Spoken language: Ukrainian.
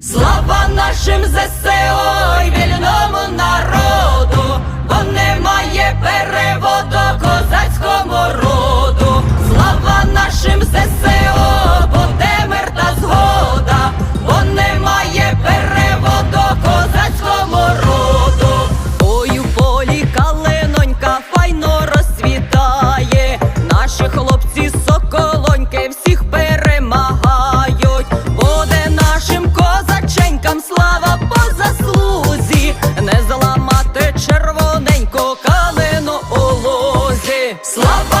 Слава нашим народу! Слава!